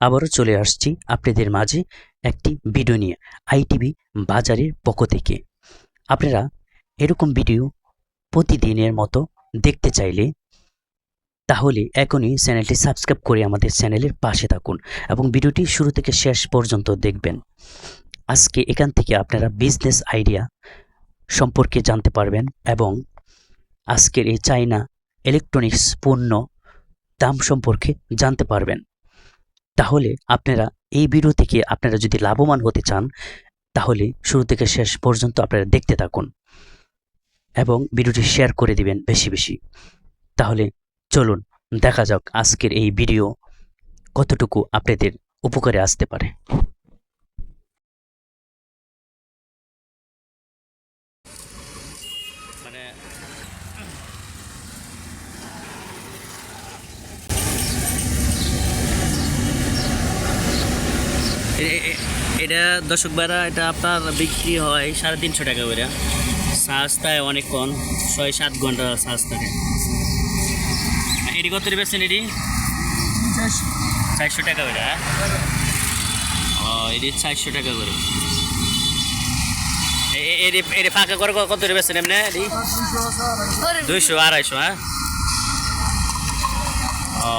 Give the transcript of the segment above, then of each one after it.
আবারও চলে আসছি আপনাদের মাঝে একটি ভিডিও নিয়ে আইটিভি বাজারের পক্ষ থেকে। আপনারা এরকম ভিডিও প্রতিদিনের মতো দেখতে চাইলে তাহলে এখনই চ্যানেলটি সাবস্ক্রাইব করে আমাদের চ্যানেলের পাশে থাকুন এবং ভিডিওটি শুরু থেকে শেষ পর্যন্ত দেখবেন। আজকে এখান থেকে আপনারা বিজনেস আইডিয়া সম্পর্কে জানতে পারবেন এবং আজকের এই চাইনা ইলেকট্রনিক্স পণ্য দাম সম্পর্কে জানতে পারবেন। তাহলে আপনারা এই ভিডিও থেকে আপনারা যদি লাভবান হতে চান, তাহলে শুরু থেকে শেষ পর্যন্ত আপনারা দেখতে থাকুন এবং ভিডিওটি শেয়ার করে দিবেন বেশি বেশি। তাহলে চলুন, দেখা যাক আজকের এই ভিডিও কতটুকু আপনাদের উপকারে আসতে পারে। মানে এটা দর্শক ভাইরা, এটা আপনার বিক্রি হয় সাড়ে তিনশো টাকা করে। চার্জ তাই অনেক কম, ছয় সাত ঘণ্টা চার্জ থাকে। এটি কত বেছেন এটি? চারশো টাকা করে হ্যাঁ? ও, এটি চারশো টাকা করে। এটি ফাঁকা করে কত বেছেন এমনি? এটি? দুইশো, আড়াইশো হ্যাঁ? ও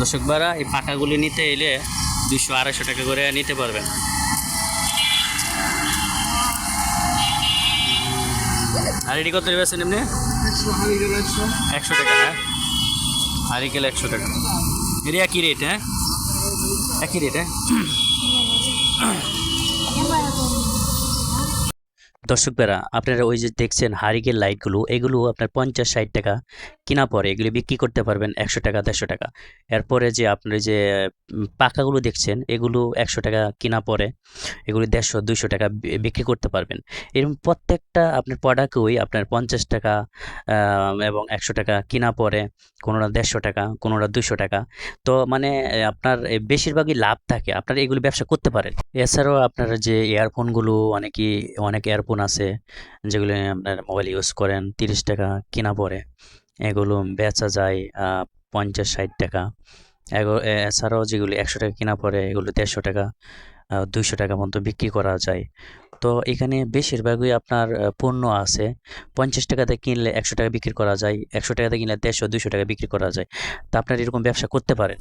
দর্শক ভাড়া এই পাকাগুলি নিতে এলে দুশো আড়াইশো টাকা করে নিতে পারবেন। আর এটি কত বেছেন এমনি একশো টাকা হ্যাঁ? হারিকেল একশো টাকা। এটি একই রেট হ্যাঁ? একই রেট হ্যাঁ? দর্শক আপনারা ওই যে দেখছেন হারিকেল লাইটগুলো, এগুলো আপনার পঞ্চাশ ষাট টাকা কিনা পরে এগুলো বিক্রি করতে পারবেন একশো টাকা, দেড়শো টাকা। এরপরে যে আপনার যে পাখাগুলো দেখছেন, এগুলো একশো টাকা কিনা পরে এগুলো দেড়শো, দুইশো টাকা বিক্রি করতে পারবেন। এরকম প্রত্যেকটা আপনার প্রোডাক্টই আপনার পঞ্চাশ টাকা এবং একশো টাকা কিনা পরে কোনোটা দেড়শো টাকা, কোনোটা দুইশো টাকা। তো মানে আপনার বেশিরভাগই লাভ থাকে। আপনারা এগুলো ব্যবসা করতে পারেন। এছাড়াও আপনার যে ইয়ারফোনগুলো অনেকই, অনেক ইয়ারফোন আছে, যেগুলো আপনার মোবাইল ইউজ করেন, তিরিশ টাকা কিনা পরে। এগুলো বেচা যায় পঞ্চাশ, ষাট টাকা। এছাড়াও যেগুলো একশো টাকা কিনা পরে, এগুলো দেড়শো টাকা দুইশো টাকা মতো বিক্রি করা যায়। তো এখানে বেশিরভাগই আপনার পণ্য আছে। পঞ্চাশ টাকাতে কিনলে একশো টাকা বিক্রি করা যায়, একশো টাকাতে কিনলে দেড়শো, দুইশো টাকা বিক্রি করা যায়। তা আপনার এরকম ব্যবসা করতে পারেন।